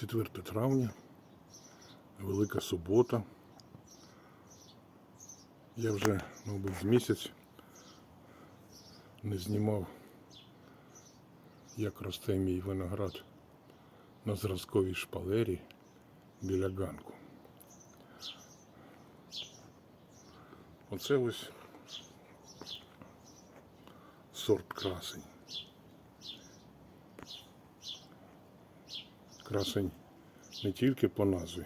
4 травня, Велика субота. Я вже, мабуть, з місяць не знімав, як росте мій виноград на зразковій шпалері біля ганку. Оце ось сорт красень. Красень не тільки по назві,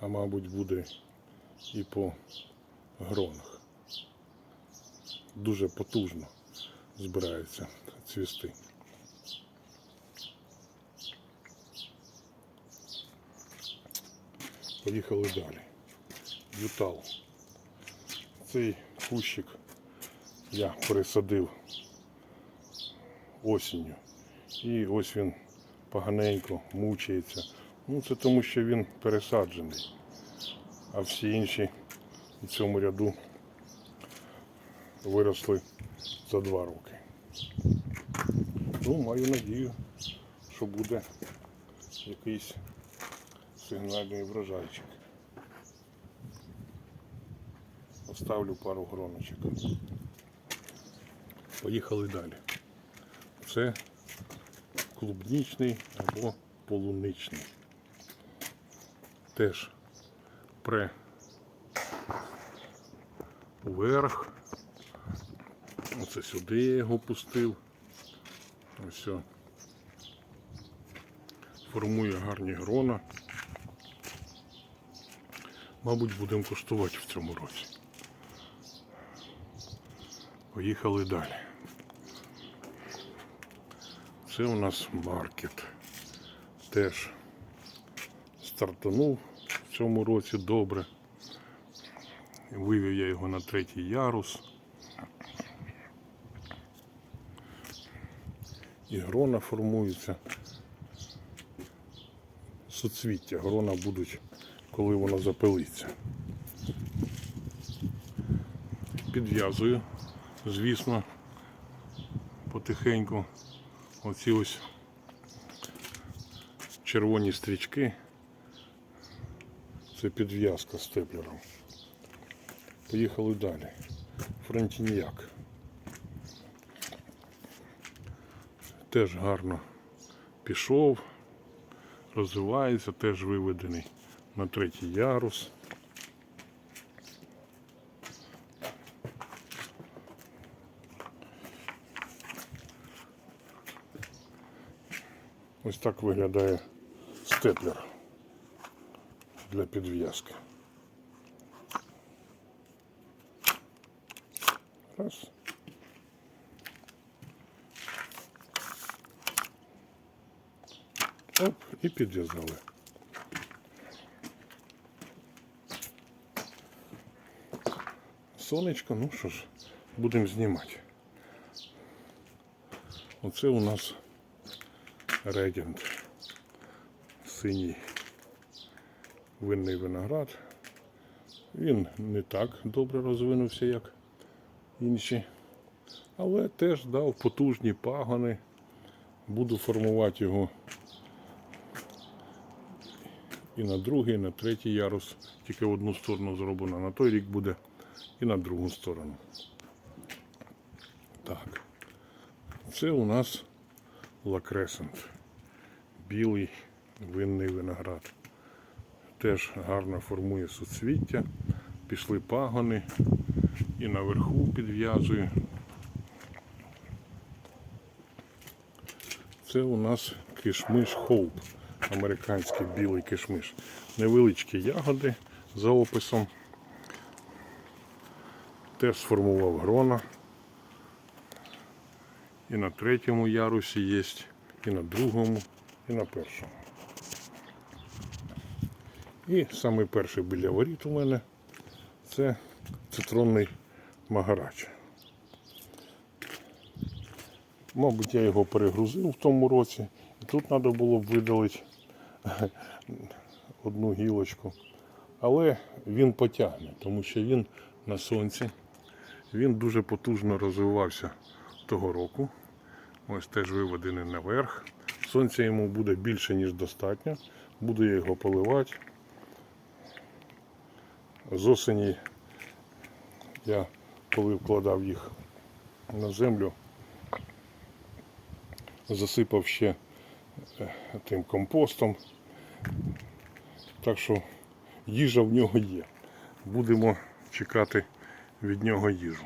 а мабуть буде і по гронах. Дуже потужно збирається цвісти. Поїхали далі. Ютал. Цей кущик я пересадив осінню. І ось він поганенько мучається. Ну це тому, що він пересаджений. А всі інші у цьому ряду виросли за два роки. Ну, маю надію, що буде якийсь сигнальний врожайчик. Оставлю пару гроночок. Поїхали далі. Це клубнічний або полуничний. Теж пре вверх. Оце сюди я його пустив. Ось. Формує гарні грона. Мабуть, будемо куштувати в цьому році. Поїхали далі. Це у нас маркет. Теж стартанув в цьому році добре. Вивів я його на третій ярус. І грона формуються. Суцвіття грона будуть, коли воно запилиться. Підв'язую, звісно, потихеньку оці ось червоні стрічки. Це підв'язка з степлером. Поїхали далі. Фронтіньяк. Теж гарно пішов, розвивається, теж виведений на третій ярус. Ось так виглядає степлер для підв'язки. Раз. Оп, і підв'язали. Сонечко, ну що ж, будемо знімати. Оце у нас регент. Синій винний виноград. Він не так добре розвинувся, як інші, але теж дав потужні пагони. Буду формувати його і на другий, і на третій ярус. Тільки в одну сторону зроблено. На той рік буде і на другу сторону. Так. Це у нас лакресент. Білий винний виноград. Теж гарно формує суцвіття. Пішли пагони і наверху підв'язую. Це у нас кишмиш хоуп. Американський білий кишмиш. Невеличкі ягоди за описом. Теж сформував грона. І на третьому ярусі є, і на другому, і на першому. І самий перший біля воріт у мене це цитронний магарач. Мабуть, я його перегрузив в тому році. І тут треба було б видалити одну гілочку. Але він потягне, тому що він на сонці. Він дуже потужно розвивався того року. Ось теж виведений наверх. Сонця йому буде більше, ніж достатньо. Буду я його поливати. З осені я коли вкладав їх на землю, засипав ще е, тим компостом. Так що їжа в нього є. Будемо чекати від нього їжу.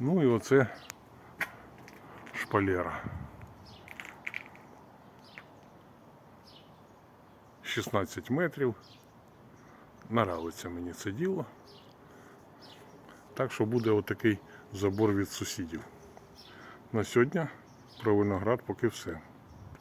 Ну і оце шпалера. 16 метрів. Наравиться мені це діло. Так що буде отакий забор від сусідів. На сьогодні про виноград поки все.